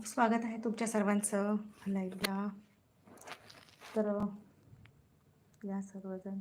खूप स्वागत आहे तुमच्या सर्वांचं लाईव्हला तर या सर्वजण.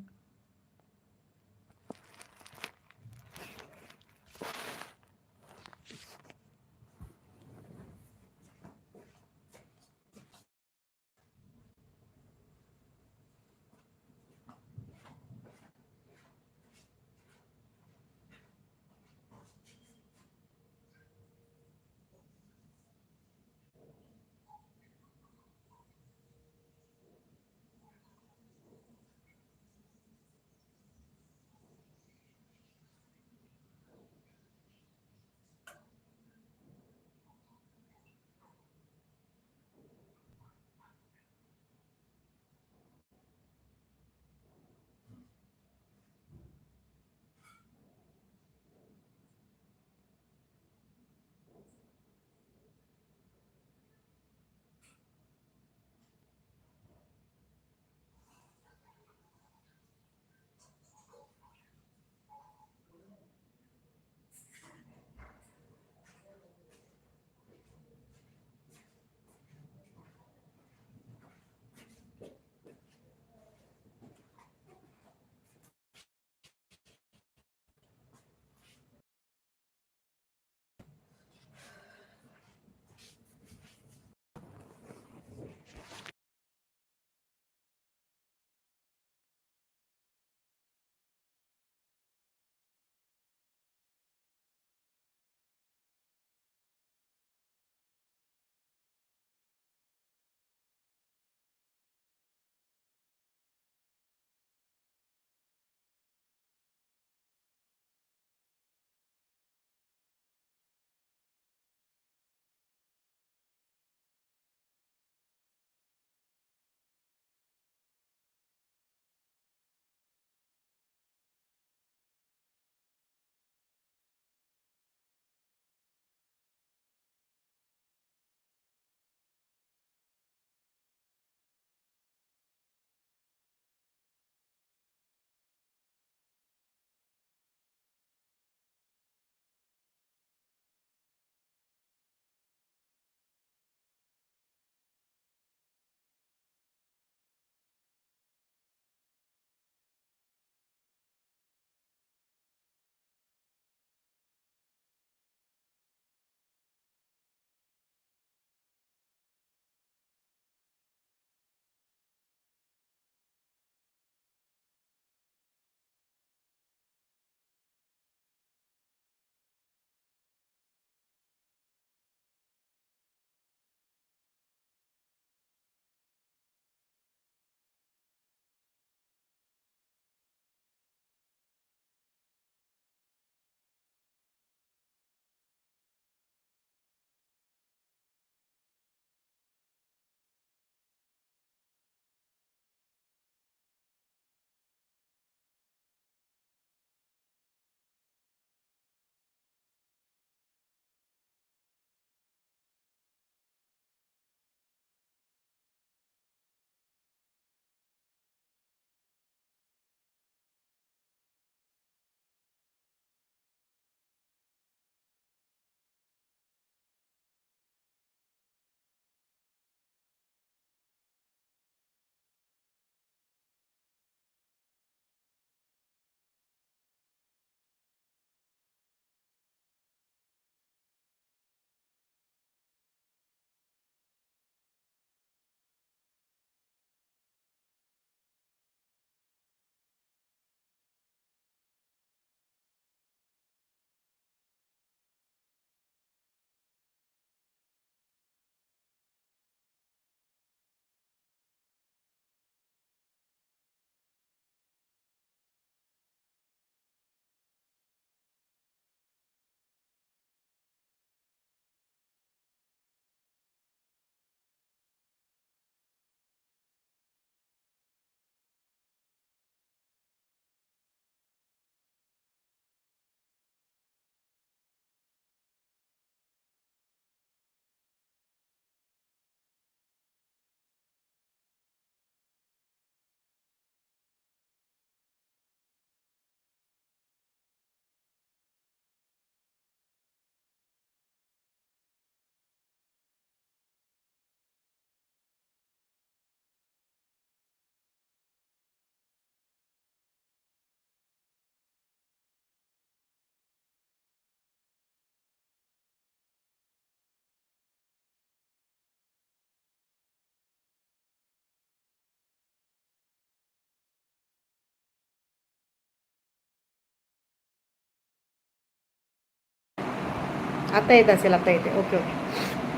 आता येत असेल आता येते. Okay okay.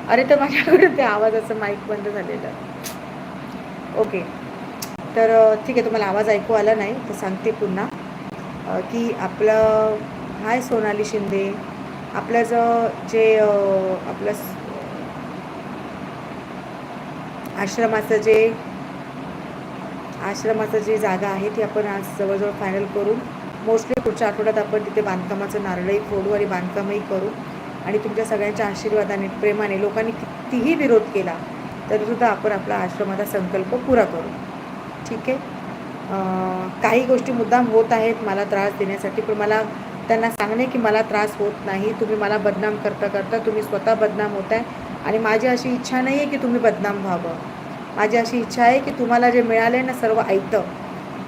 अरे तर माझ्याकडे ते आवाजाचं माईक बंद झालेलं. ओके. तर ठीक आहे तुम्हाला आवाज ऐकू आला नाही तर सांगते पुन्हा. की आपलं हाय सोनाली शिंदे. आपलं ज जे आपलं आश्रमाचं जे आश्रमाचं जी जागा आहे ती आपण आज जवळजवळ फायनल करून मोस्टली पुढच्या आठवड्यात आपण तिथे बांधकामाचं नारळही फोडू आणि बांधकामही करू. आणि तुमच्या सगळ्यांच्या आशीर्वादाने प्रेमाने लोकांनी कितीही विरोध केला तरीसुद्धा आपण आपला आश्रमाचा संकल्प पुरा करू. ठीक आहे? काही गोष्टी मुद्दाम होत आहेत मला त्रास देण्यासाठी पण मला त्यांना सांगणे की मला त्रास होत नाही तुम्ही मला बदनाम करता करता तुम्ही स्वतः बदनाम होत आहे. आणि माझी अशी इच्छा नाही आहे की तुम्ही बदनाम व्हावं. माझी अशी इच्छा आहे की तुम्हाला जे मिळालं ना सर्व ऐकतं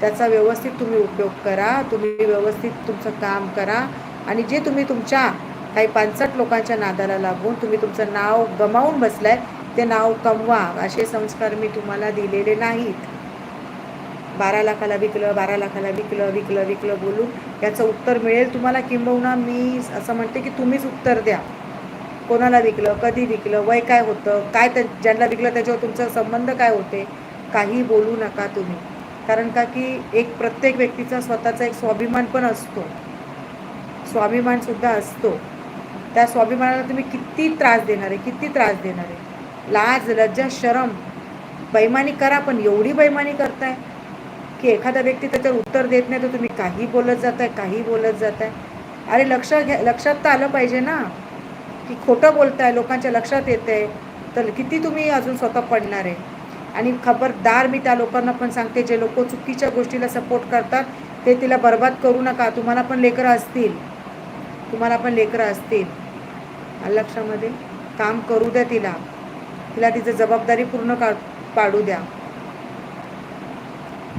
त्याचा व्यवस्थित तुम्ही उपयोग करा तुम्ही व्यवस्थित तुमचं काम करा आणि जे तुम्ही तुमच्या काही पानसट लोकांच्या नादाला लागून तुम्ही तुमचं नाव गमावून बसलाय ते नाव कमवा असे संस्कार मी तुम्हाला दिलेले नाहीत. बारा लाखाला विकलं बारा लाखाला विकलं विकलं विकलं बोलून याचं उत्तर मिळेल तुम्हाला किंबहुना मी असं म्हणते की तुम्हीच उत्तर द्या. कोणाला विकलं कधी विकलं वय काय होतं काय त्या ज्यांना विकलं त्याच्यावर तुमचा संबंध काय होते काही बोलू नका तुम्ही. कारण का की एक प्रत्येक व्यक्तीचा स्वतःचा एक स्वाभिमान पण असतो. स्वाभिमानसुद्धा असतो. त्या स्वाभिमानाला तुम्ही किती त्रास देणार आहे किती त्रास देणार आहे? लाज लज्जा शरम. बैमानी करा पण एवढी बैमानी करताय की एखादा व्यक्ती त्याच्यावर उत्तर देत नाही तर तुम्ही काही बोलत जाताय काही बोलत जाताय. अरे लक्ष घ्या लक्षात तर आलं पाहिजे ना की खोटं बोलताय लोकांच्या लक्षात येत आहे तर किती तुम्ही अजून स्वतः पडणार आहे? आणि खबरदार मी त्या लोकांना पण सांगते जे लोक चुकीच्या गोष्टीला सपोर्ट करतात ते तिला बर्बाद करू नका. तुम्हाला पण लेकरं असतील. तुम्हाला पण लेकरं असतील. आलं लक्षामध्ये काम करू द्या तिला. तिला तिचं जबाबदारी पूर्ण का पाडू द्या.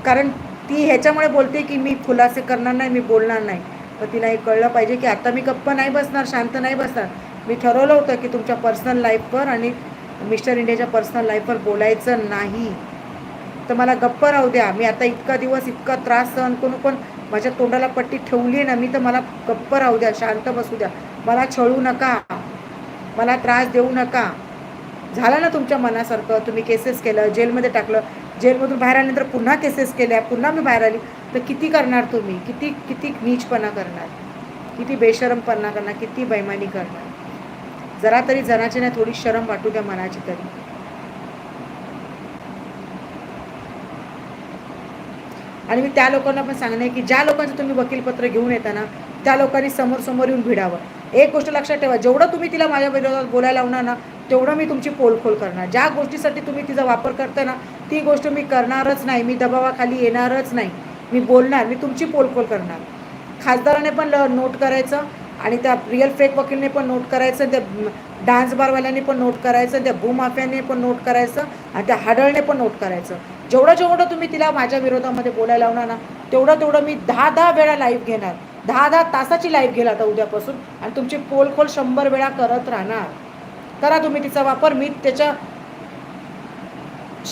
कारण ती ह्याच्यामुळे बोलते की मी खुलासे करणार नाही मी बोलणार नाही. पण तिला हे कळलं पाहिजे की आता मी गप्प नाही बसणार शांत नाही बसणार. मी ठरवलं होतं की तुमच्या पर्सनल लाईफवर आणि मिस्टर इंडियाच्या पर्सनल लाईफवर बोलायचं नाही. तर मला गप्प राहू द्या. मी आता इतका दिवस इतका त्रास सहन करून पण माझ्या तोंडाला पट्टी ठेवली आहे ना मी तर मला गप्प राहू द्या शांत बसू द्या. मला छळू नका. मला त्रास देऊ नका. झालं ना तुमच्या मनासारखं? तुम्ही केसेस केलं जेलमध्ये टाकलं. जेलमधून बाहेर आल्यानंतर पुन्हा केसेस केल्या पुन्हा मी बाहेर आली. तर किती करणार तुम्ही? किती किती नीचपणा करणार? किती बेशरमपणा करणार? किती बैमानी करणार? जरा तरी जनाची नाही थोडी शरम वाटू द्या मनाची तरी. आणि मी त्या लोकांना पण सांगणे की ज्या लोकांचं तुम्ही वकीलपत्र घेऊन येताना त्या लोकांनी समोर समोर येऊन भिडावं. एक गोष्ट लक्षात ठेवा जेवढं तुम्ही तिला माझ्या विरोधात बोलायला लावणार ना तेवढं मी तुमची पोलखोल करणार. ज्या गोष्टीसाठी तुम्ही तिचा वापर करता ना ती गोष्ट मी करणारच नाही मी दबावाखाली येणारच नाही. मी बोलणार मी तुमची पोलखोल करणार. खासदाराने पण ल- नोट करायचं आणि त्या रिअल फेक वकीलने पण नोट करायचं त्या डान्स बारवाल्यांनी पण नोट करायचं त्या भूमाफ्याने पण नोट करायचं आणि त्या हाडळने पण नोट करायचं. जेवढं जेवढं तुम्ही तिला माझ्या विरोधामध्ये बोलायला लावणार ना तेवढं तेवढं मी दहा दहा वेळा लाईव्ह घेणार. दहा दहा तासाची लाईफ घेईल आता उद्यापासून आणि तुमची पोलखोल शंभर वेळा करत राहणार. करा तुम्ही तिचा वापर मी त्याच्या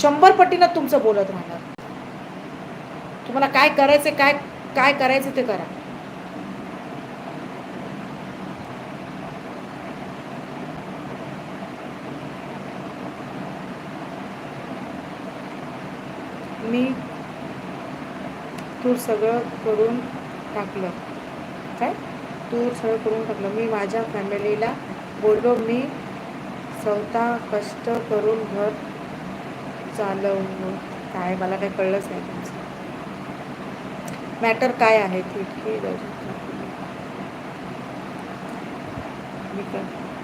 शंभर पटीनं तुमचं बोलत राहणार. तुम्हाला काय करायचं काय काय करायचं ते करा. मी तूर सगळं करून टाकलं. काय? तूर सगळं करून टाकलं. मी माझ्या फॅमिलीला बोललो मी स्वतः कष्ट करून घर चालवलं काय? मला काही कळलंच नाही तुमचं मॅटर काय आहे तितकी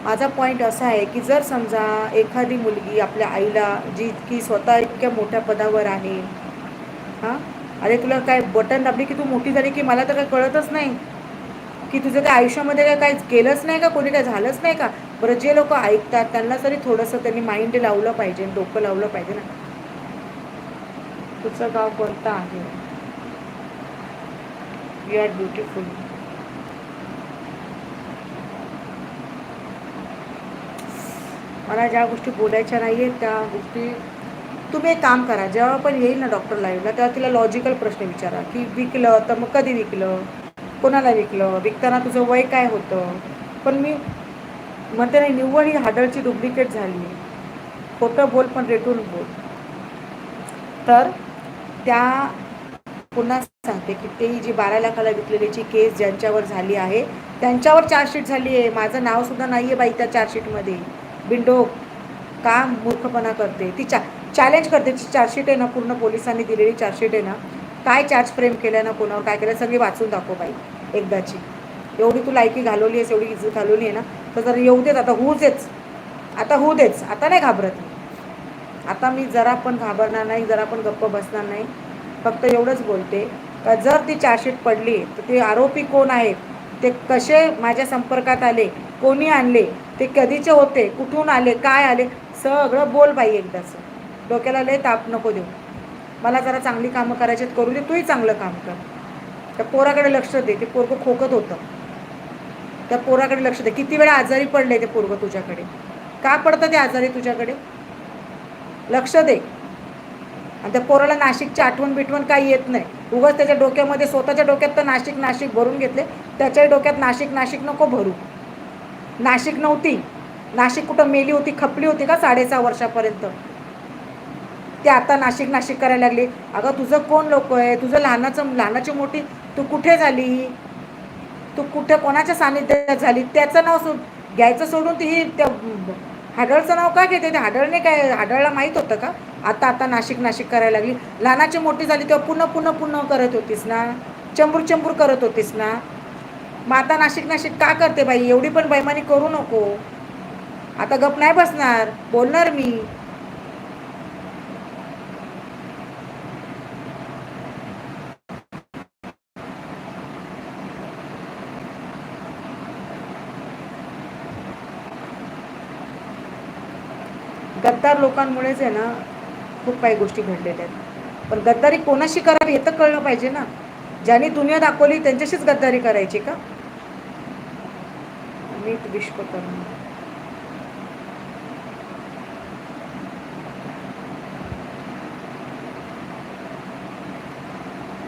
माझा पॉईंट असा आहे की जर समजा एखादी मुलगी आपल्या आईला जी की स्वतः इतक्या मोठ्या पदावर आहे हां? अरे तुला काय बटन दाबली की तू मोठी झाली की मला तर काय कळतच नाही? की तुझं काय आयुष्यामध्ये काय काय केलंच नाही का? कोणी काय झालंच नाही का? बरं जे लोक ऐकतात त्यांना तरी थोडंसं त्यांनी माइंड लावलं पाहिजे डोकं लावलं पाहिजे ना. तुझं गाव कोणतं आहे? यू आर ब्युटिफुल मला ज्या गोष्टी बोलायच्या नाही आहेत त्या गोष्टी तुम्ही एक काम करा. जेव्हा पण येईल ना डॉक्टर लाईव्हला तेव्हा तिला लॉजिकल प्रश्न विचारा की विकलं तर मग कधी विकलं? कोणाला विकलं? विकताना तुझं वय काय होतं? पण मी म्हणते नाही निव्वळ ही हाडळची डुप्लिकेट झाली. आहे खोटं बोल पण रेटून बोल. तर त्या पुन्हा सांगते की ते जी बारा लाखाला विकलेलीची केस ज्यांच्यावर झाली आहे त्यांच्यावर चार्जशीट झाली आहे. माझं नावसुद्धा नाही आहे बाई त्या चार्जशीटमध्ये बिंडो का मूर्खपणा करते. ती चा चॅलेंज करते. ती चार्जशीट आहे ना पूर्ण पोलिसांनी दिलेली चार्जशीट आहे ना. काय चार्ज प्रेम केलं ना कोणावर काय केलं सगळी वाचून दाखव बाई एकदाची. एवढी तू लायकी घालवली आहेस एवढी इज्जत घालवली आहे ना तर जर येऊ देत आता होऊ देच आता होऊ देच आता नाही घाबरत मी. आता मी जरा पण घाबरणार नाही जरा पण गप्प बसणार नाही. फक्त एवढंच बोलते. जर ती चार्जशीट पडली तर ते आरोपी कोण आहेत? ते कसे माझ्या संपर्कात आले? कोणी आणले? ते कधीचे होते? कुठून आले? काय आले? सगळं बोल बाई एकदाचं. डोक्याला लय ताप नको देऊ. मला जरा चांगली कामं करायची आहेत, करू दे तूही चांगलं काम कर. त्या पोराकडे लक्ष दे ते पोरगं खोकत होतं. त्या पोराकडे लक्ष दे. किती वेळा आजारी पडले ते पोरगं तुझ्याकडे? का पडतं ते आजारी तुझ्याकडे? लक्ष दे. आणि त्या पोराला नाशिकची आठवण बिठवण काही येत नाही. उगाच त्याच्या डोक्यामध्ये स्वतःच्या डोक्यात तर नाशिक नाशिक भरून घेतले. त्याच्याही डोक्यात नाशिक नाशिक नको भरू. नाशिक नव्हती. नाशिक कुठं मेली होती खपली होती का साडेसहा वर्षापर्यंत? ते आता नाशिक नाशिक करायला लागली. अगं तुझं कोण लोक आहे? तुझं लहानाचं लहानाची मोठी तू कुठे झाली? तू कुठे कोणाच्या सानिध्यात झाली? त्याचं नाव सो घ्यायचं सोडून ती ही त्या हाडळचं नाव का घेते? ते हाडळने काय हाडळला माहीत होतं का? आता आता नाशिक नाशिक करायला लागली. लहानाची मोठी झाली तेव्हा पुन्हा पुन्हा पुन्हा करत होतीस ना? चंबूर चंबूर करत होतीस ना? मग आता नाशिक नाशिक का करते बाई? एवढी पण बैमानी करू नको. आता गप नाही बसणार. बोलणार मी. गद्दार लोकांमुळेच आहे ना खूप काही गोष्टी घडलेल्या आहेत. पण गद्दारी कोणाशी करावी हे तर कळलं पाहिजे ना. ज्यांनी दुनिया दाखवली त्यांच्याशीच गद्दारी करायची का? अमित विश्वकर्मा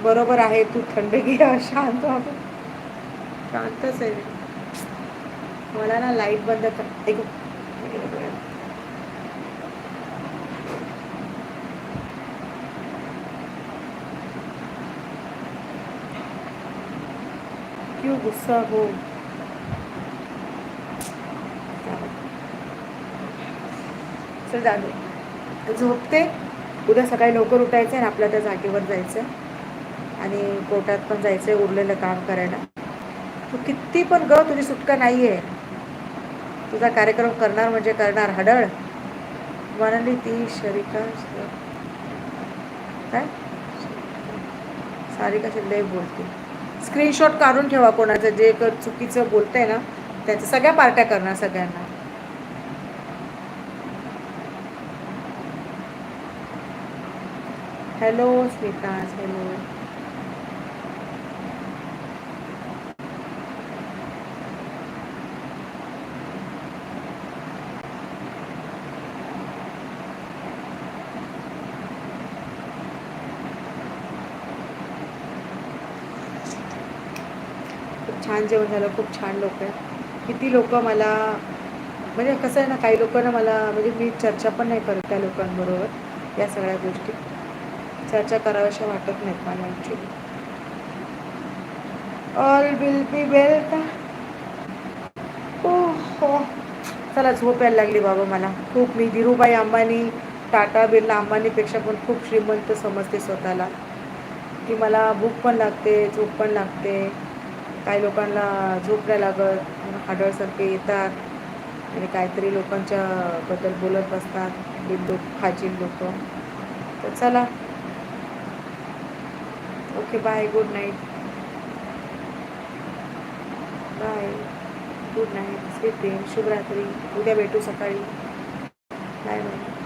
बरोबर आहे तू थंड घ्या शांत हो. शांतच आहे. मला ना लाइट बंद कर. ऐकू. क्यों गुस्सा हो चल जाऊ झोपते? उद्या सकाळी लवकर उठायचं आहे आणि आपल्या त्या जागेवर जायचं आणि कोर्टात पण जायचं आहे उरलेलं काम करायला. तू किती पण ग तुझी सुटका नाही आहे तुझा कार्यक्रम करणार म्हणजे करणार हडळ. म्हणाली ती शरिका काय? सारिका शिंदे बोलते. स्क्रीनशॉट काढून ठेवा कोणाचं जे क- चुकीचं बोलतंय ना त्याच्या सगळ्या पार्ट्या करणार सगळ्यांना. हॅलो स्मिता हॅलो छान जेवण झालं खूप छान लोक आहेत. किती लोक मला म्हणजे कसं आहे ना काही लोकांना मला म्हणजे मी चर्चा पण नाही करत त्या लोकांबरोबर या सगळ्या गोष्टी. चर्चा कराव्याशा वाटत नाहीत मला actually all will be well का? हो हो चला झोप यायला लागली बाबा मला. खूप मी धीरूभाई अंबानी टाटा बिर्ला अंबानीपेक्षा पण खूप श्रीमंत समजते स्वतःला. की मला भूक पण लागते झोप पण लागते. काही लोकांना झोप नाही लागत हाडळसारखे येतात आणि काहीतरी लोकांच्या बद्दल बोलत बसतात लोक फाजील लोक. तर चला. Okay bye good night. Bye good night. Sweet dream शुभरात्री. उद्या भेटू सकाळी. Bye bye.